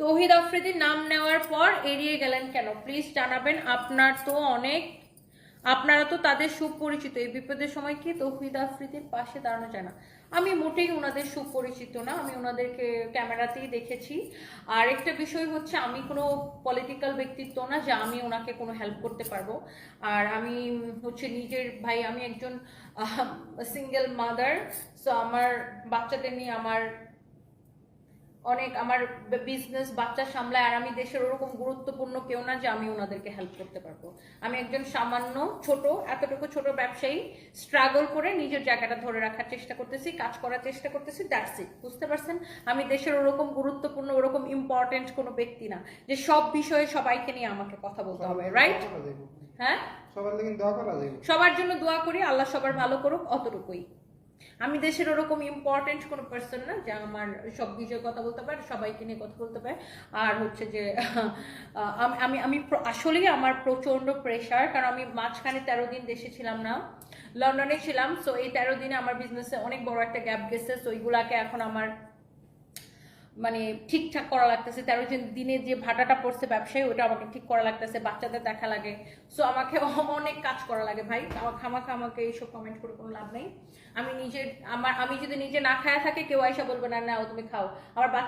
তৌহিদ আফ্রিদির নাম নেওয়ার পর এড়িয়ে গেলেন কেন? প্লিজ জানাবেন, আপনার তো অনেক, আপনারা তো তাদের সুপরিচিত। এই বিপদের সময় কি তৌহিদ আফ্রিদির পাশে দাঁড়ানো যায় না? আমি মোটেই ওনাদের সুপরিচিত না, আমি ওনাদেরকে ক্যামেরাতেই দেখেছি। আর একটা বিষয় হচ্ছে, আমি কোনো পলিটিক্যাল ব্যক্তিত্ব না যে আমি ওনাকে কোনো হেল্প করতে পারব। আর আমি হচ্ছে নিজের ভাই, আমি একজন সিঙ্গেল মাদার সো আমার বাচ্চাদের নিয়ে আমার অনেক আমার বিজনেস বাচ্চা সামলায় আর আমি দেশের ওরকম গুরুত্বপূর্ণ কেউ না যে আমি ওনাদেরকে হেল্প করতে পারব। আমি একজন সামান্য ছোট এতটুকু ছোট ব্যবসায়ী স্ট্রাগল করে নিজের জায়গাটা ধরে রাখার চেষ্টা করতেছি কাজ করার চেষ্টা করতেছি দ্যাটস ইট বুঝতে পারছেন? আমি দেশের ওরকম গুরুত্বপূর্ণ ওরকম ইম্পর্টেন্ট কোনো ব্যক্তি না যে সব বিষয়ে সবাইকে নিয়ে আমাকে কথা বলতে হবে রাইট হ্যাঁ? সবার জন্য দোয়া করি আল্লাহ সবার ভালো করুক অতটুকুই। আমি দেশের ওরকম ইম্পর্টেন্ট কোনো পার্সন না যে আমার সব বিষয়ে কথা বলতে পারে, সবাইকে নিয়ে কথা বলতে পারে। আর হচ্ছে যে আমি- আমি আসলেই আমার প্রচণ্ড প্রেশার কারণ আমি মাঝখানে তেরো দিন দেশে ছিলাম না, লন্ডনে ছিলাম। সো এই তেরো দিনে আমার বিজনেসে অনেক বড় একটা গ্যাপ গেছে। সো এইগুলাকে এখন আমার মানে ঠিকঠাক করা লাগতেছে। তেরো দিনে যে ভাটাটা পড়ছে ব্যবসায় ওটা আমাকে ঠিক করা লাগতেছে, বাচ্চাদের দেখা লাগে। সো আমাকে অনেক কাজ করা লাগে ভাই। আমার খামাখা আমাকে এইসব কমেন্ট করে কোনো লাভ নেই। আমি নিজের, আমার, আমি যদি নিজে না খায়া থাকে, কেউ আইসা বলবে না না তুমি খাও। আমার বাচ্চা